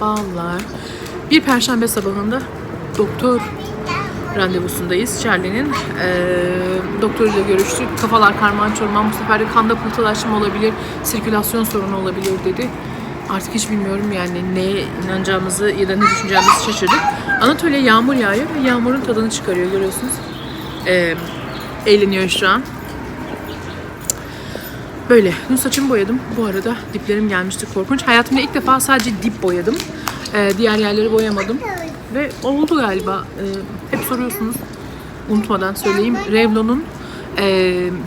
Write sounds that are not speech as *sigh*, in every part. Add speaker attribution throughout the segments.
Speaker 1: Merhabalar. Bir perşembe sabahında doktor randevusundayız Charlie'nin. Ee, doktoruyla görüştük. Kafalar karman çorman. Bu sefer de kanda pıhtılaşma olabilir, sirkülasyon sorunu olabilir dedi. Artık hiç bilmiyorum yani neye inanacağımızı ya da ne düşüneceğimizi şaşırdık. Anatolia yağmur yağıyor ve yağmurun tadını çıkarıyor görüyorsunuz. Ee, eğleniyor şu an. Böyle. Dün saçımı boyadım. Bu arada diplerim gelmişti korkunç. Hayatımda ilk defa sadece dip boyadım. Ee, diğer yerleri boyamadım. Ve oldu galiba. Ee, hep soruyorsunuz. Unutmadan söyleyeyim. Revlon'un e,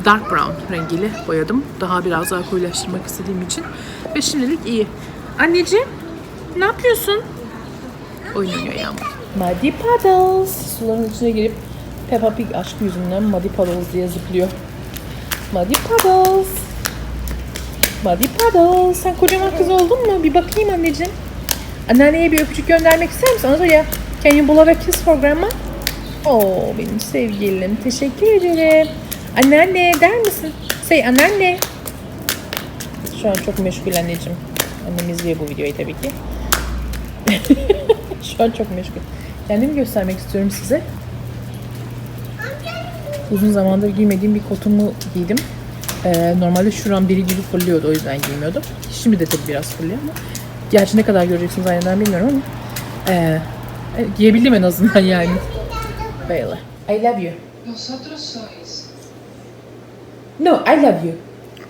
Speaker 1: dark brown rengiyle boyadım. Daha biraz daha koyulaştırmak istediğim için. Ve şimdilik iyi. Anneciğim ne yapıyorsun? Oynanıyor yağmur. Muddy Puddles. Suların içine girip Peppa Pig aşkı yüzünden Muddy Puddles diye zıplıyor. Muddy Puddles. Muddy Puddles. Sen kocaman kız oldun mu? Bir bakayım anneciğim. Anneanneye bir öpücük göndermek ister misin? Anatolia, can you blow a kiss for grandma? Oo benim sevgilim. Teşekkür ederim. Anneanne der misin? Say anneanne. Şu an çok meşgul anneciğim. Annem izliyor bu videoyu tabii ki. *laughs* Şu an çok meşgul. Kendimi göstermek istiyorum size. Uzun zamandır giymediğim bir kotumu giydim. Ee, normalde şuram biri gibi fırlıyordu o yüzden giymiyordum. Şimdi de tabii biraz fırlıyor ama. Gerçi ne kadar göreceksiniz aynadan bilmiyorum ama. Ee, e, giyebildim en azından *laughs* yani. Böyle. I love you.
Speaker 2: Vosotros sois.
Speaker 1: No, I love you.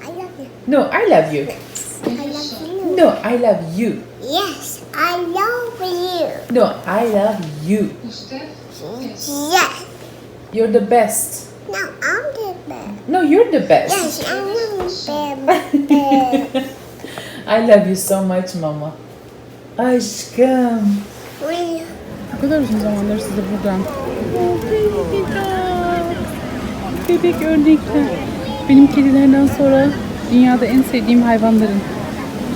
Speaker 3: I love you.
Speaker 1: No, I love you.
Speaker 3: I love you.
Speaker 1: No, I love you.
Speaker 3: Yes, I love you.
Speaker 1: No, I love you.
Speaker 2: Usted es.
Speaker 3: Yes.
Speaker 1: You're the best.
Speaker 3: No, I'm the best.
Speaker 1: No, you're the best.
Speaker 3: Yes, I'm the best. *laughs*
Speaker 1: I love you so much mama. Aşkım. O kadar uzun zamandır size buradan. Bebek ördekler. Benim kedilerden sonra dünyada en sevdiğim hayvanların.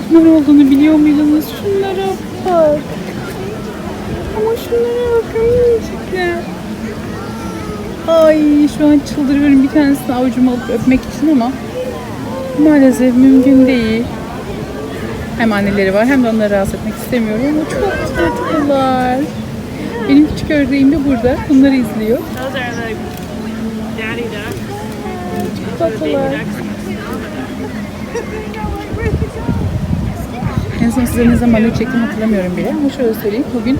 Speaker 1: Bunlar olduğunu biliyor muydunuz? Şunlara bak. Ama şunlara bakın minicikler. Ay şu an çıldırıyorum bir tanesini avucuma alıp öpmek için ama maalesef mümkün değil. Hem anneleri var hem de onları rahatsız etmek istemiyorum ama çok tatlılar. Benim küçük ördeğim de burada. Bunları izliyor. Çok tatlılar. En son size ne zaman ne çektim hatırlamıyorum bile ama şöyle söyleyeyim. Bugün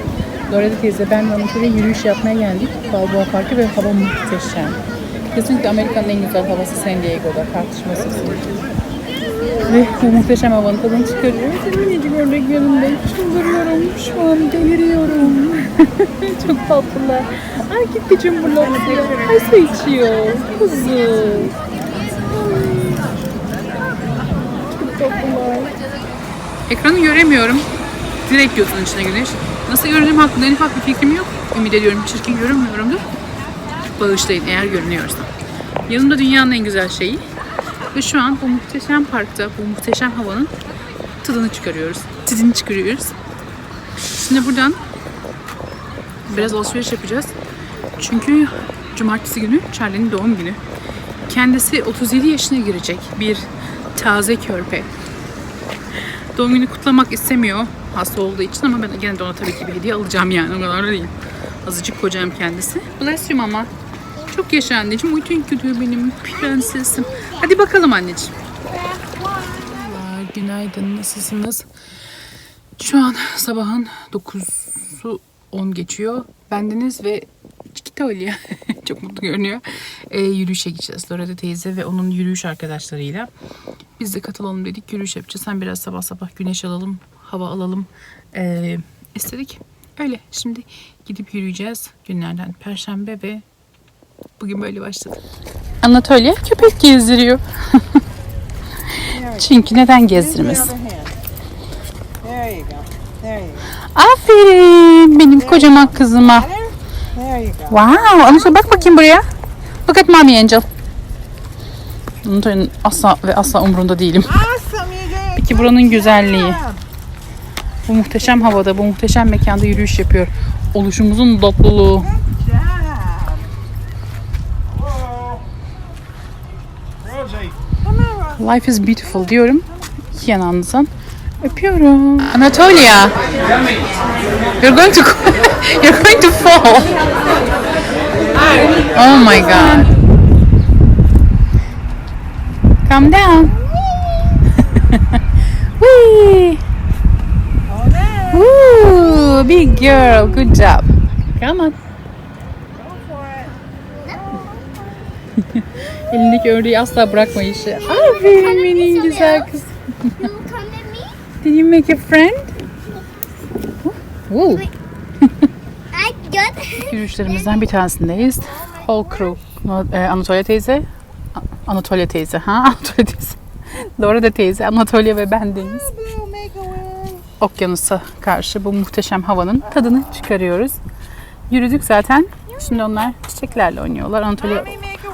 Speaker 1: Dorada teyze ben Anatolia yürüyüş yapmaya geldik. Balboa Parkı ve hava muhteşem. Kesinlikle Amerika'nın en güzel havası San Diego'da tartışmasız. Ve bu muhteşem havanın tadını çıkarıyoruz. Minicik ördeklerimde çıldırıyorum. Şu an deliriyorum. *laughs* Çok tatlılar. Ay gitti cumburlaklı. Ay su içiyor. Kuzu. Çok tatlılar. Ekranı göremiyorum. Direkt gözünün içine güneş. Nasıl görünüm hakkında en ufak bir fikrim yok. Ümit ediyorum çirkin görünmüyorumdur. Bağışlayın eğer görünüyorsa. Yanımda dünyanın en güzel şeyi. Ve şu an bu muhteşem parkta, bu muhteşem havanın tadını çıkarıyoruz. Tadını çıkarıyoruz. Şimdi buradan biraz alışveriş yapacağız. Çünkü cumartesi günü Charlie'nin doğum günü. Kendisi 37 yaşına girecek bir taze körpe. Doğum günü kutlamak istemiyor hasta olduğu için ama ben gene de ona tabii ki bir hediye alacağım yani o kadar da değil. Azıcık kocam kendisi. Bless you mama. Çok yaşa anneciğim. Uyutun gidiyor benim prensesim. Hadi bakalım anneciğim. Günaydın. Nasılsınız? Şu an sabahın 9'u 10 geçiyor. Bendeniz ve Çikitolia *laughs* çok mutlu görünüyor. Ee, yürüyüşe gideceğiz. Loretta teyze ve onun yürüyüş arkadaşlarıyla. Biz de katılalım dedik. Yürüyüş yapacağız. Hem biraz sabah sabah güneş alalım, hava alalım ee, istedik. Öyle. Şimdi gidip yürüyeceğiz. Günlerden Perşembe ve bugün böyle başladı. Anatolia köpek gezdiriyor. *laughs* Çünkü neden gezdirmesin?
Speaker 4: There you go. There you go.
Speaker 1: Aferin benim kocaman kızıma.
Speaker 4: There you go.
Speaker 1: Wow. Anatolia bak bakayım buraya. Look at mommy Angel. Anatolia'nın asla ve asla umurunda değilim. Peki buranın güzelliği. Bu muhteşem havada, bu muhteşem mekanda yürüyüş yapıyor. Oluşumuzun tatlılığı.
Speaker 4: Come.
Speaker 1: Life is beautiful diyorum. İki yanağınızdan Öpüyorum. Anatolia. You're going to *laughs* you're going to fall. Oh my god. Calm down. Whee! Woo! Big girl. Good job. Come on. *laughs* Elindeki ördeği asla bırakma işi. Aferin benim güzel kız. Did you make a friend? Woo.
Speaker 3: I got *laughs*
Speaker 1: Yürüyüşlerimizden bir tanesindeyiz. Whole crew. E, Anatolia teyze. Anatolia teyze. Ha? *laughs* Anatolia teyze. Doğru da teyze. Anatolia ve ben Deniz.
Speaker 4: We'll make a wish.
Speaker 1: Okyanusa karşı bu muhteşem havanın tadını çıkarıyoruz. Yürüdük zaten. Şimdi onlar çiçeklerle oynuyorlar. Anatolia.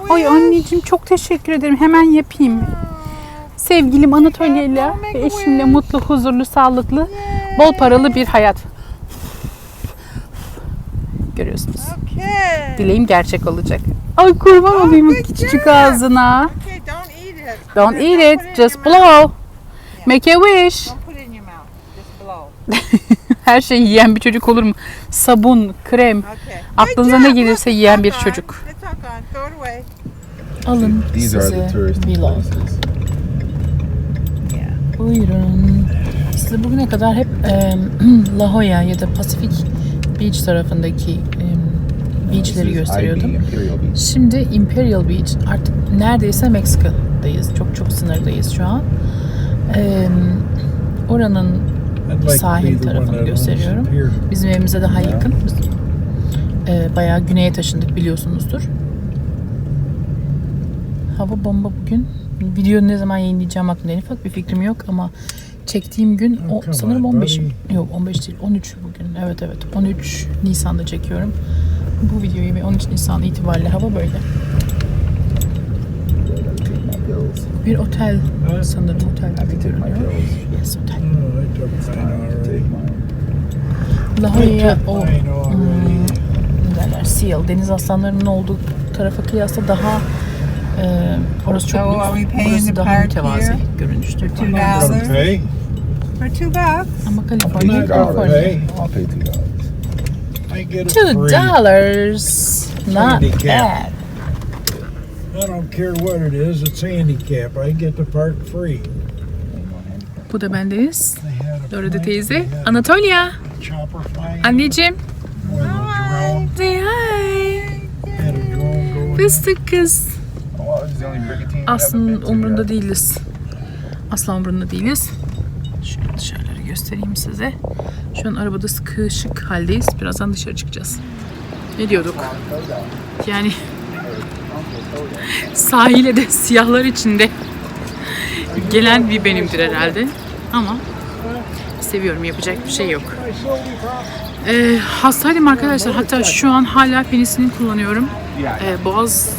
Speaker 1: Ay anneciğim çok teşekkür ederim. Hemen yapayım. Sevgilim Anatolia ile ve eşimle mutlu, huzurlu, sağlıklı, bol paralı bir hayat. Görüyorsunuz. Dileğim gerçek olacak. Ay kurban olayım o
Speaker 4: good
Speaker 1: küçücük
Speaker 4: job.
Speaker 1: ağzına.
Speaker 4: Don't eat it.
Speaker 1: Just blow. Make a wish.
Speaker 4: Don't put it in your mouth. Just blow. *laughs*
Speaker 1: Her şeyi yiyen bir çocuk olur mu? Sabun, krem,
Speaker 4: Okay.
Speaker 1: aklınıza ne gelirse yiyen bir çocuk. Alın size vlog. Buyurun. Size bugüne kadar hep em, *clears throat* La Jolla ya da Pacific Beach tarafındaki em, beachleri gösteriyordum. Şimdi Imperial Beach artık neredeyse Meksika'dayız. Çok çok sınırdayız şu an. Em, oranın sahil tarafını gösteriyorum. Bizim evimize daha yakın. Biz e, bayağı güneye taşındık biliyorsunuzdur. Hava bomba bugün. Videoyu ne zaman yayınlayacağım hakkında en ufak bir fikrim yok ama çektiğim gün o
Speaker 5: come
Speaker 1: sanırım
Speaker 5: on,
Speaker 1: 15
Speaker 5: buddy.
Speaker 1: yok 15 değil 13 bugün. Evet evet 13 Nisan'da çekiyorum. Bu videoyu ve 13 Nisan itibariyle hava böyle.
Speaker 6: Take my pills.
Speaker 1: Bir otel sanırım otel gibi
Speaker 6: take my
Speaker 1: görünüyor. Yes otel.
Speaker 5: Oh, I took
Speaker 6: It's
Speaker 5: mine
Speaker 6: time to take
Speaker 5: already.
Speaker 6: mine.
Speaker 1: La
Speaker 5: I
Speaker 1: Jolla
Speaker 5: took
Speaker 1: o
Speaker 5: mine already.
Speaker 1: ne derler Seal deniz aslanlarının olduğu tarafa kıyasla daha e, orası çok
Speaker 4: So we paying
Speaker 1: burası daha mütevazi?
Speaker 5: Pay?
Speaker 4: For two bucks.
Speaker 1: Ama Kaliforniya. Kaliforniya.
Speaker 5: Hey.
Speaker 6: I'll pay two dollars.
Speaker 1: Not bad.
Speaker 5: I don't care what it is, it's handicap. I get the park free.
Speaker 1: Bu da bendeniz. Dorada teyze. Anatolia.
Speaker 5: a chopper flying
Speaker 1: Anneciğim.
Speaker 5: drone.
Speaker 1: Say hi. Fıstık kız. Aslında umrunda değiliz. Asla umrunda değiliz. Şöyle dışarıları göstereyim size. Şu an arabada sıkışık haldeyiz. Birazdan dışarı çıkacağız. Ne diyorduk? Yani sahile de siyahlar içinde gelen bir benimdir herhalde. Ama seviyorum yapacak bir şey yok. Ee, hastaydım arkadaşlar. Hatta şu an hala penisilin kullanıyorum. Ee, boğaz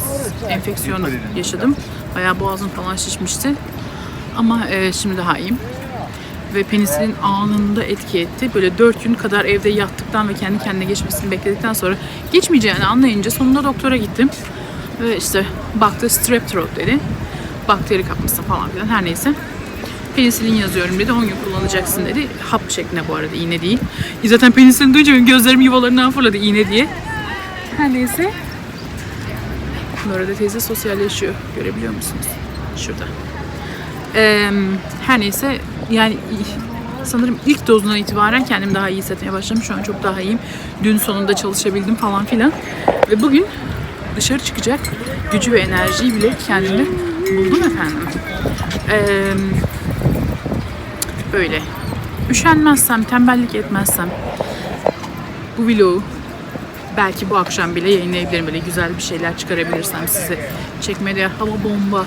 Speaker 1: enfeksiyonu yaşadım. Bayağı boğazım falan şişmişti. Ama e, şimdi daha iyiyim. Ve penisilin anında etki etti. Böyle 4 gün kadar evde yattıktan ve kendi kendine geçmesini bekledikten sonra geçmeyeceğini anlayınca sonunda doktora gittim. Ve işte baktı strep throat dedi. Bakteri kapması falan filan her neyse. Penisilin yazıyorum dedi. 10 gün kullanacaksın dedi. Hap şeklinde bu arada iğne değil. Zaten penisilin duyunca benim gözlerim yuvalarından fırladı iğne diye. Her neyse. Bu arada teyze sosyalleşiyor. Görebiliyor musunuz? Şurada. Ee, her neyse yani sanırım ilk dozundan itibaren kendimi daha iyi hissetmeye başladım. Şu an çok daha iyiyim. Dün sonunda çalışabildim falan filan. Ve bugün dışarı çıkacak gücü ve enerjiyi bile kendimde buldum efendim. Ee, böyle. Üşenmezsem, tembellik etmezsem bu vlogu belki bu akşam bile yayınlayabilirim. Böyle güzel bir şeyler çıkarabilirsem size. Çekmede hava bomba.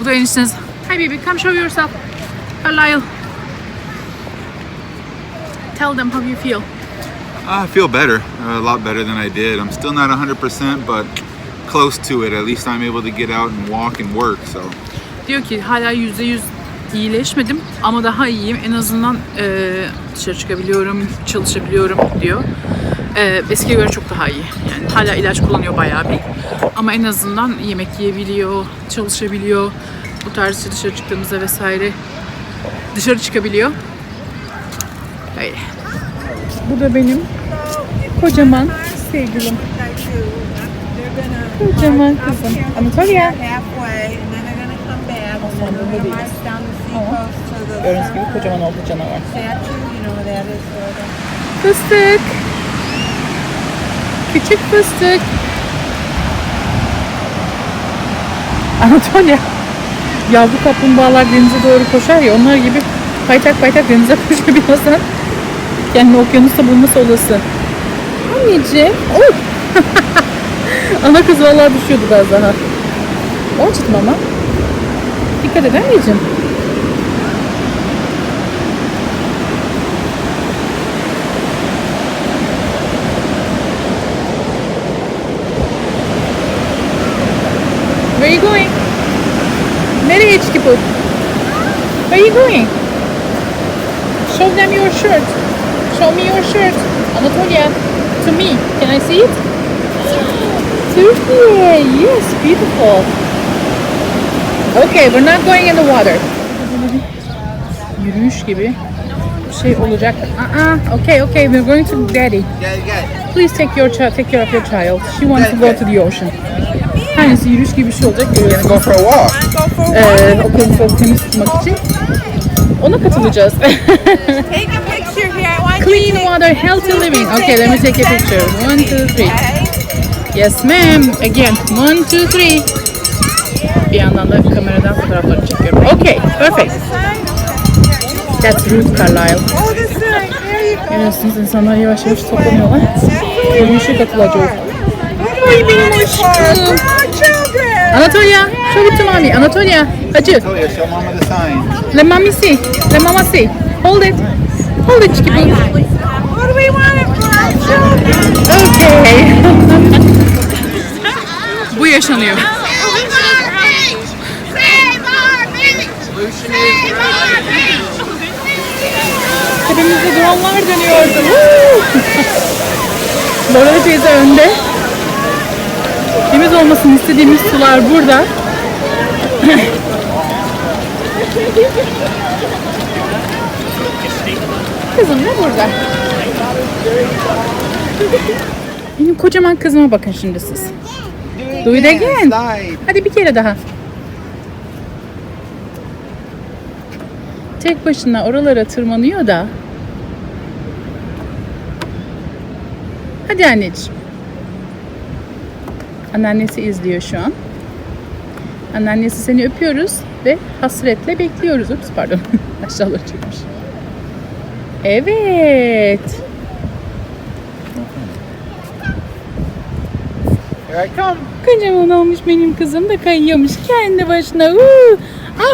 Speaker 1: Bu da enişteniz. Hi baby, come show yourself. Carlisle. Tell them how you feel.
Speaker 7: I feel better, a lot better than I did. I'm still not 100%, but close to it. At least I'm able to get out and walk and work. So
Speaker 1: Diyor ki hala yüzde yüz iyileşmedim ama daha iyiyim. En azından e, dışarı çıkabiliyorum, çalışabiliyorum diyor. E, eskiye göre çok daha iyi. Yani hala ilaç kullanıyor bayağı bir. Ama en azından yemek yiyebiliyor, çalışabiliyor. Bu tarz dışarı çıktığımızda vesaire dışarı çıkabiliyor. Öyle. Bu da benim kocaman sevgilim. Kocaman kızım. Anatolia. Gördüğünüz gibi kocaman oldu canavar. Fıstık. Küçük fıstık. Anatolia. Yavru kaplumbağalar denize doğru koşar ya onlar gibi paytak paytak denize *laughs* birazdan. Kendini okyanusta bulması olası. Anneciğim. Oh. *laughs* Ana kız vallahi düşüyordu biraz daha. Olacak mama. Dikkat et anneciğim. Where are you going? Nereye çıkıp bu? Where are you going? Show them your shirt. Show me your shirt. Anatolia, to me. Can I see it? Turkey. Yes, beautiful. Okay, we're not going in the water. Yürüyüş gibi bir şey olacak. Uh-uh. Okay, okay, we're going to daddy. Please take your child, take care of your child. She wants to go to the ocean. Tanesi yürüyüş gibi bir şey olacak. Görüyorsunuz.
Speaker 7: Go for a walk.
Speaker 1: Ee, okyanusu temiz tutmak için. Ona katılacağız.
Speaker 4: Take a picture
Speaker 1: Clean water, healthy living. Okay, let me take a picture. One, two, three. Yes ma'am. Again. One, two, three. Bir yandan da kameradan fotoğrafları çekiyorum. Okay, perfect. That's Ruth
Speaker 4: go.
Speaker 1: Görüyorsunuz insanlar yavaş yavaş toplanıyorlar. Yürüyüşe katılacak. Ay benim aşkım. Anatolia, show it to mommy. Anatolia, hacı.
Speaker 7: Yeah, show mama the sign.
Speaker 1: Let mommy see. Let mama see. Hold it.
Speaker 4: Our children?
Speaker 1: Okay. Bu yaşanıyor. Tepemizde dronlar dönüyordu. Lorena teyze önde. Temiz olmasını istediğimiz sular burada. Kızım da burada. Benim kocaman kızıma bakın şimdi siz. Do it again. Hadi bir kere daha. Tek başına oralara tırmanıyor da. Hadi anneciğim. Anneannesi izliyor şu an. Anneannesi seni öpüyoruz ve hasretle bekliyoruz. Ups pardon. *laughs* Aşağılara çekmiş. Evet.
Speaker 7: Here I come.
Speaker 1: Kocaman olmuş benim kızım da kayıyormuş kendi başına. Woo!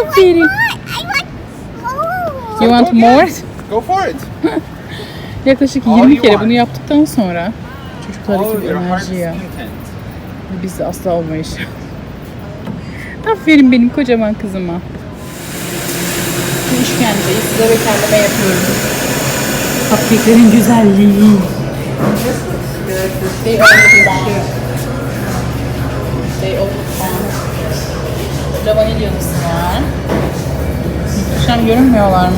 Speaker 1: Aferin.
Speaker 3: I want oh.
Speaker 1: You want more?
Speaker 7: Go for it. *laughs*
Speaker 1: Yaklaşık
Speaker 7: All
Speaker 1: 20
Speaker 7: you
Speaker 1: kere
Speaker 7: want.
Speaker 1: bunu yaptıktan sonra çocuklardaki bir
Speaker 7: your heart's
Speaker 1: enerji ya.
Speaker 7: content.
Speaker 1: Biz de asla olmayış. Aferin benim kocaman kızıma. Bu işkenceyi size ve kendime yapıyorum. Cupcake'lerin güzelliği. Burada vanilyalısı var. Muhteşem görünmüyorlar mı?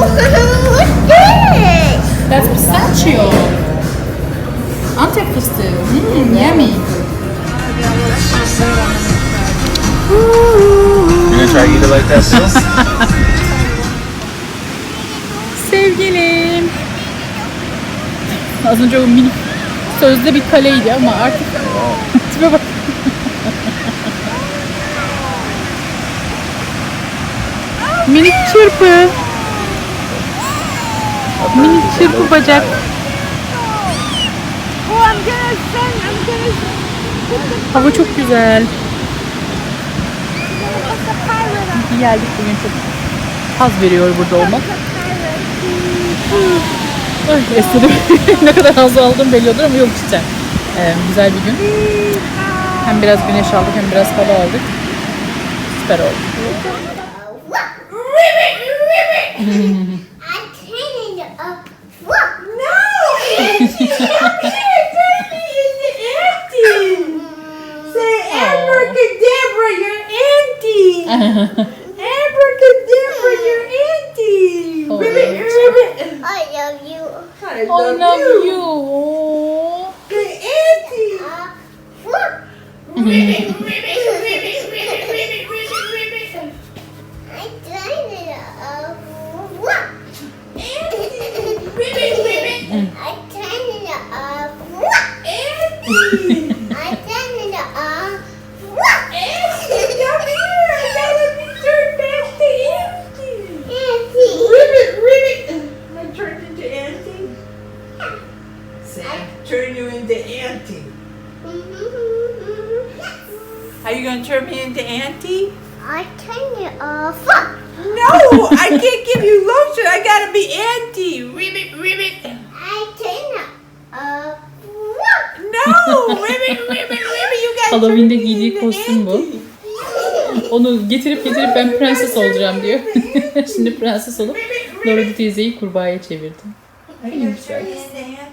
Speaker 3: What's this?
Speaker 1: That's pistachio. Antep fıstığı. Hmm, yummy.
Speaker 7: You gonna try to eat it like that, sis?
Speaker 1: Sevgilim. Az önce o minik sözde bir kaleydi ama artık *laughs* tipe bak. minik çırpı. Minik çırpı bacak. Hava çok güzel. Geldik bugün çok haz veriyor burada olmak. Ay esnedim. *laughs* ne kadar haz aldım belli olur ama yok cidden. Ee, güzel bir gün. Hem biraz güneş aldık hem biraz hava aldık. Süper oldu.
Speaker 3: I cleaned it
Speaker 4: I turn you into Auntie. Are you gonna turn me into Auntie?
Speaker 3: I turned it off.
Speaker 4: No, I can't give you lotion. I gotta be Auntie. Ribbit, ribbit.
Speaker 3: I turned it off.
Speaker 4: No, ribbit, ribbit, ribbit. You gotta
Speaker 1: Halloween'de
Speaker 4: turn me
Speaker 1: giydiği
Speaker 4: into
Speaker 1: kostüm bu.
Speaker 4: Auntie.
Speaker 1: Onu getirip getirip ben prenses olacağım diyor. *laughs* Şimdi prenses olup Dorothy teyzeyi kurbağaya çevirdi.
Speaker 4: Are you gonna turn me into Auntie?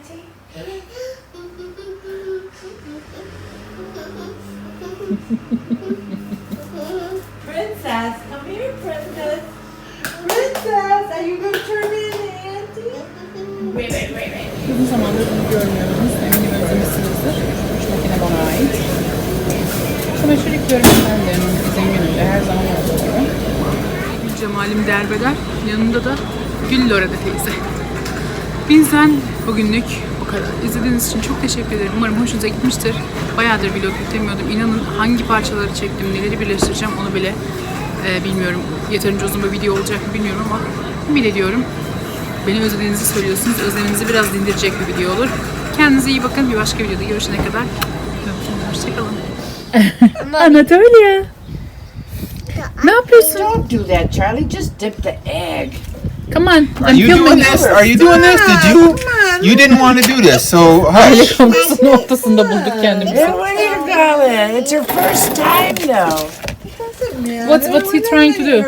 Speaker 1: Uzun zamandır bunu görmüyorsunuz. Eminim özlemişsinizdir. Şu makine bana ait. Çamaşır yıkıyorum efendim. Bizim gününde her zaman olduğu gibi. Gül Cemal'im derbeder. Yanında da Gül Lorede teyze. Bizden bugünlük bu kadar. İzlediğiniz için çok teşekkür ederim. Umarım hoşunuza gitmiştir. Bayağıdır vlog yüklemiyordum. İnanın hangi parçaları çektim, neleri birleştireceğim onu bile e, bilmiyorum. Yeterince uzun bir video olacak mı bilmiyorum ama ümit ediyorum. Beni özlediğinizi söylüyorsunuz. Özleminizi biraz dindirecek bir video olur. Kendinize iyi bakın. Bir başka videoda görüşene kadar. Hoşçakalın. *laughs* Anatolia. Ne yapıyorsun?
Speaker 8: Don't do that, Charlie. Just dip the egg.
Speaker 1: Come on.
Speaker 7: Are
Speaker 1: I'm
Speaker 7: you doing
Speaker 1: filming
Speaker 7: this? Are you doing this? Did you? You didn't want to do this, so hush.
Speaker 1: Kamusunun ortasında bulduk kendimizi.
Speaker 8: What are you going? It's your first time, though.
Speaker 1: What's what's he trying to do?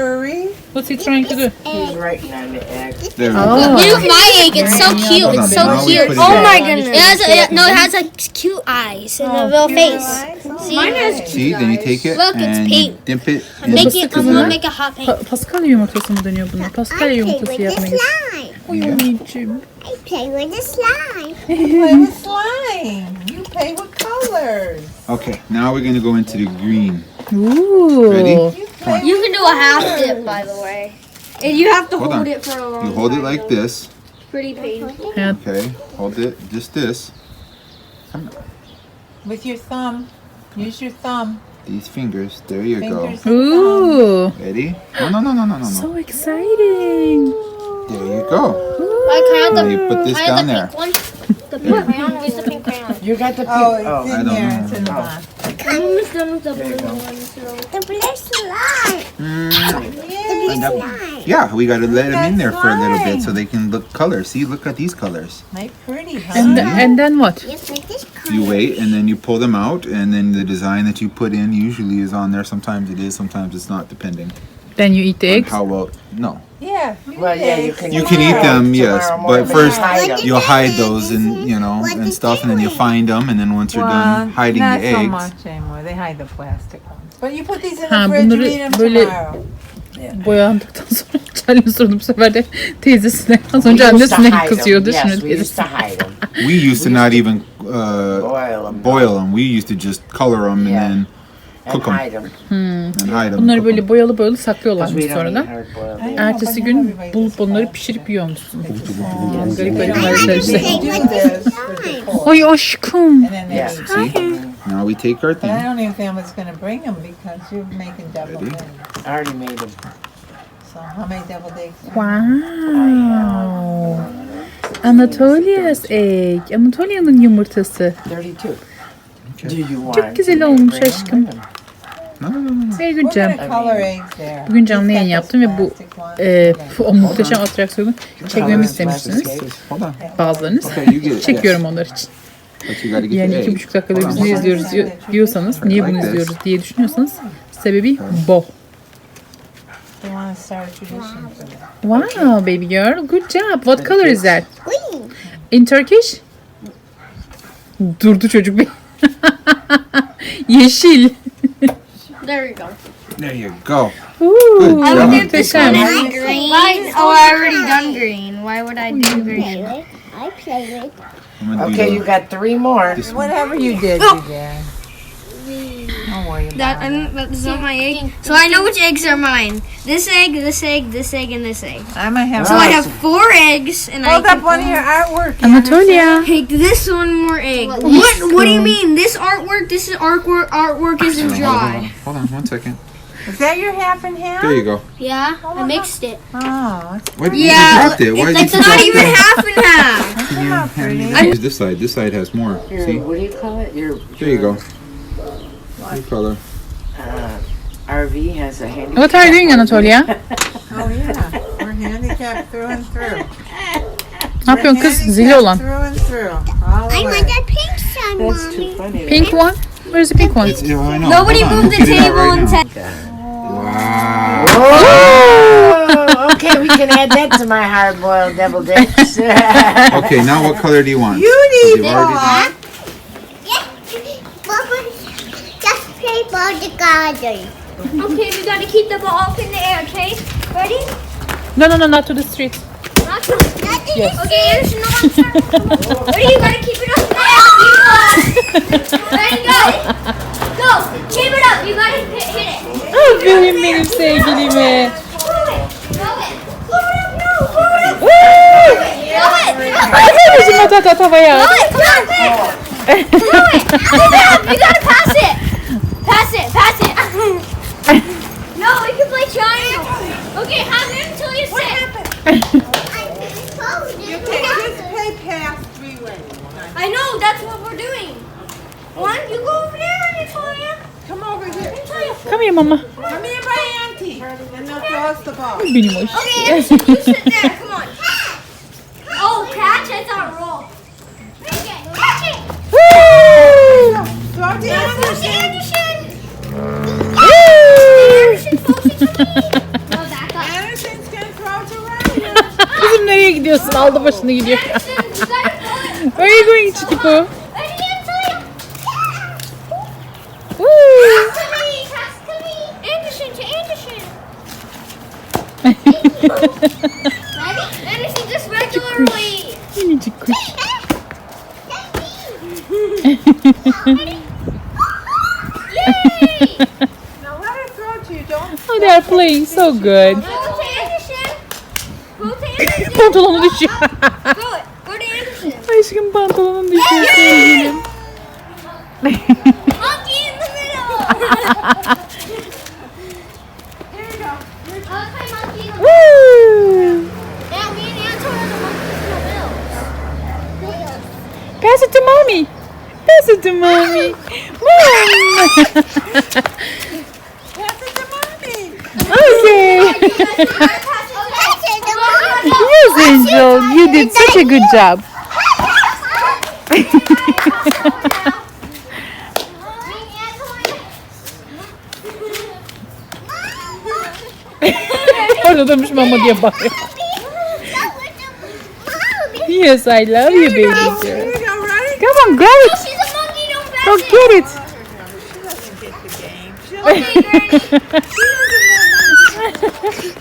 Speaker 4: Hurry.
Speaker 1: What's he trying to do?
Speaker 8: He's writing on the egg.
Speaker 7: There we
Speaker 1: Oh.
Speaker 7: go.
Speaker 9: Look, my egg. It's so cute. It's so cute. Oh my goodness. It has a, no, it has like cute eyes and a oh. little face. See? Mine has
Speaker 7: See, then you take it
Speaker 9: Look, it's
Speaker 7: and you
Speaker 9: pink.
Speaker 7: dip it.
Speaker 9: Make it. I'm gonna make a hot pink.
Speaker 1: Pa- Paskalya yumurtası mı deniyor buna?
Speaker 3: I
Speaker 1: Paskalya
Speaker 3: play
Speaker 1: yumurtası
Speaker 3: with the
Speaker 1: yapmayı.
Speaker 3: slime.
Speaker 1: Oy.
Speaker 3: I play with the slime. *laughs*
Speaker 4: Play with slime. You play with colors.
Speaker 7: Okay, now we're gonna go into the green.
Speaker 1: Ooh.
Speaker 7: Ready?
Speaker 4: You
Speaker 9: You can do a half dip, by the way. And you have to
Speaker 7: Hold
Speaker 9: hold, it for a long
Speaker 7: You hold it like
Speaker 9: though.
Speaker 7: this.
Speaker 9: Pretty painful.
Speaker 7: Okay, hold it just this.
Speaker 4: with your thumb. Use your thumb.
Speaker 7: These fingers. There you
Speaker 4: Fingers
Speaker 7: go.
Speaker 4: and thumb.
Speaker 1: Ooh.
Speaker 7: Ready? No, no, no, no, no, no, no.
Speaker 1: So exciting.
Speaker 7: There you go.
Speaker 9: Like, can I have
Speaker 7: Now
Speaker 9: the,
Speaker 7: you put this
Speaker 9: I
Speaker 7: down
Speaker 9: the
Speaker 7: there.
Speaker 9: pink one? The pink *laughs* crayon? Where's the pink crayon?
Speaker 8: You got the pink.
Speaker 4: Oh, it's
Speaker 8: oh.
Speaker 7: I
Speaker 4: in
Speaker 7: don't
Speaker 4: there. It's in the
Speaker 8: Oh.
Speaker 4: box.
Speaker 9: I'm almost done with the
Speaker 8: There you
Speaker 9: blue one, so.
Speaker 3: The blue slime.
Speaker 7: Mm,
Speaker 3: The
Speaker 7: And that- yeah, we gotta let them in there
Speaker 4: That's
Speaker 7: for a little bit so they can look colors. See, look at these colors.
Speaker 4: Make pretty, huh?
Speaker 1: And and then what?
Speaker 3: You put this.
Speaker 7: You wait and then you pull them out and then the design that you put in usually is on there. Sometimes it is, sometimes it's not, depending
Speaker 1: Then you eat the
Speaker 7: on
Speaker 1: eggs.
Speaker 7: how well. No,
Speaker 4: yeah.
Speaker 8: Well, yeah, you can.
Speaker 7: You can eat them, yes,
Speaker 8: Tomorrow
Speaker 7: but
Speaker 8: morning.
Speaker 7: first
Speaker 8: Hide 'em.
Speaker 7: you'll hide those and you know
Speaker 3: What
Speaker 7: and stuff, and then you
Speaker 3: do?
Speaker 7: find them, and then once you're done hiding the
Speaker 4: not
Speaker 7: the
Speaker 4: so
Speaker 7: eggs,
Speaker 4: much anymore. They hide the plastic ones. But you put these in
Speaker 1: Ha,
Speaker 4: the fridge, you
Speaker 1: bunları
Speaker 4: eat them
Speaker 1: böyle-
Speaker 4: tomorrow.
Speaker 1: Boyandıktan sonra Charlie'nin sorunu bu sefer de teyzesine. Az önce
Speaker 8: We used to
Speaker 1: annesine
Speaker 8: hide 'em.
Speaker 1: kızıyordu.
Speaker 8: Yes,
Speaker 1: Şimdi
Speaker 8: we used
Speaker 1: teyzesine.
Speaker 8: to hide them.
Speaker 7: we used to not even uh,
Speaker 8: Boil them.
Speaker 7: boil them. We used to just color them
Speaker 8: Yeah.
Speaker 7: and then
Speaker 8: And
Speaker 7: cook 'em.
Speaker 8: hide them.
Speaker 7: and hide them.
Speaker 1: Bunları böyle boyalı boyalı saklıyorlarmış
Speaker 8: Because we don't
Speaker 1: sonra
Speaker 8: eat
Speaker 1: da.
Speaker 8: hard boiled
Speaker 4: I
Speaker 8: eggs.
Speaker 4: know,
Speaker 1: Ertesi gün bulup onları pişirip yiyormuşsun.
Speaker 8: Yes.
Speaker 1: Garip
Speaker 4: this
Speaker 1: aşkım.
Speaker 4: And then they
Speaker 8: Yeah.
Speaker 4: eat.
Speaker 7: See, now we take our
Speaker 4: But I
Speaker 7: thing.
Speaker 4: don't even think I was gonna bring them because you're making deviled
Speaker 7: Ready?
Speaker 4: eggs.
Speaker 8: I already made them.
Speaker 4: So how many deviled eggs?
Speaker 1: Wow. Anatolia's egg. Anatolia'nın yumurtası.
Speaker 8: 32. Do you want?
Speaker 1: Çok güzel olmuş
Speaker 8: 'em?
Speaker 1: aşkım.
Speaker 4: Eggs there.
Speaker 1: Bugün canlı yayın yaptım ve bu e, o muhteşem atraksiyonu çekmemi
Speaker 7: on.
Speaker 1: bazılarınız. Çekiyorum onlar için. Yani iki buçuk dakikada biz ne izliyoruz diyor- diyorsanız, niye bunu izliyoruz diye düşünüyorsanız sebebi bu. Wow baby girl, good job. What color is that? In Turkish? Durdu çocuk bir. *laughs* Yeşil. *laughs*
Speaker 9: There you go.
Speaker 7: There you go.
Speaker 1: Ooh,
Speaker 7: Good job.
Speaker 1: muhteşem.
Speaker 9: Green? Oh, I already done green. Why would I do green?
Speaker 3: I I play with.
Speaker 7: I'm gonna do
Speaker 8: Okay, you got three more.
Speaker 4: Whatever you did, you did. Don't worry about
Speaker 9: That, and that is not my egg. So I know which eggs are mine. This egg, this egg, this egg, and this egg.
Speaker 4: I'm gonna have.
Speaker 9: So I have four eggs, and
Speaker 4: Hold
Speaker 9: I
Speaker 4: up
Speaker 9: can
Speaker 4: one of your artwork.
Speaker 1: Anatolia.
Speaker 9: take this one more egg. What? What do you mean? This artwork, this is artwork. Artwork isn't
Speaker 7: Hold hold
Speaker 9: dry.
Speaker 7: on, hold on one second.
Speaker 4: Is that your half and half?
Speaker 7: There you go.
Speaker 9: Yeah, I mixed it.
Speaker 4: Oh,
Speaker 7: Why did
Speaker 9: Yeah,
Speaker 7: you dropped it? Why did
Speaker 9: It's
Speaker 7: you
Speaker 9: not even
Speaker 7: it?
Speaker 9: half and half.
Speaker 7: Can you hand me this side. This side has more.
Speaker 8: Your,
Speaker 7: See?
Speaker 8: what do you call it? Your,
Speaker 7: There you go. New color.
Speaker 8: uh, RV has a handy.
Speaker 1: What are you doing Anatolia? *laughs*
Speaker 4: oh yeah. We're handicapped through and through.
Speaker 1: Ne yapıyorsun kız? Zili olan.
Speaker 4: Through and through. All the
Speaker 3: I
Speaker 4: way.
Speaker 3: want a pink sun,
Speaker 8: That's
Speaker 3: mommy.
Speaker 8: too funny.
Speaker 1: Pink one? Where's the pink one?
Speaker 7: Yeah, I know.
Speaker 9: Nobody
Speaker 7: Hold on,
Speaker 9: moved the
Speaker 7: we'll get it out
Speaker 9: table
Speaker 7: right
Speaker 9: and
Speaker 7: now.
Speaker 9: said.
Speaker 7: Wow.
Speaker 8: Oh, okay, we can add that to my hard-boiled devil dicks. *laughs*
Speaker 7: Okay, now what color do you want?
Speaker 4: You
Speaker 7: You've
Speaker 4: need
Speaker 7: already
Speaker 4: more.
Speaker 3: Play for the garden.
Speaker 9: Okay, we gotta keep the ball up in the air. Okay, ready?
Speaker 1: No, no, no, not to the street.
Speaker 9: Not to
Speaker 3: Nothing
Speaker 1: Yes.
Speaker 9: Okay, Anderson, no one. Ready? You gotta keep it up in the air. Ready? Go. Go. Keep it up. You gotta hit, hit it.
Speaker 1: Aferin benim sevgilime.
Speaker 9: Throw it. Throw it. Throw it up. No. Throw it up.
Speaker 1: Woo!
Speaker 9: Throw it.
Speaker 1: Anneciğim at at at havaya.
Speaker 9: Throw it. Come on, quick. Throw it. Keep it up. You gotta pass it. Pass it. Pass it. *laughs* no, we can play triangle. Okay, have him until *laughs* you what sit.
Speaker 3: I told you.
Speaker 4: Okay, just play past three ways.
Speaker 9: I know. That's what we're doing. One, you go over there, Victoria.
Speaker 4: Come over here.
Speaker 9: Victoria.
Speaker 1: Come here mama.
Speaker 4: Come here by Auntie. And they'll throw us the ball.
Speaker 1: Benim hoş.
Speaker 9: Okay, Anderson, you sit there. Come on. *laughs* Oh, catch! I thought roll. Catch it. Catch it.
Speaker 1: Woo!
Speaker 4: Throw it
Speaker 9: Now
Speaker 4: down.
Speaker 9: push Anderson.
Speaker 1: Kızım nereye gidiyorsun? Aldı başını gidiyor. *laughs* Where are you going Çitiku?
Speaker 9: Ready, Antonia?
Speaker 1: Kathleen, so good. Pantolonu düşüyor. Aşkım pantolonun düşüyor sevgilim. Pass it to mommy. Pass it to mommy. *laughs* Mom! *laughs* Yes, Angel. You did such a good job. Orada durmuş mama diye bağırıyor. Yes, I love you, baby girl.
Speaker 4: Here you go, Ryan.
Speaker 1: Come on, grab it.
Speaker 9: She's a monkey, don't pass
Speaker 1: Go
Speaker 9: it.
Speaker 1: get it.
Speaker 4: She doesn't get the game. She'll
Speaker 9: Okay, Granny. *laughs*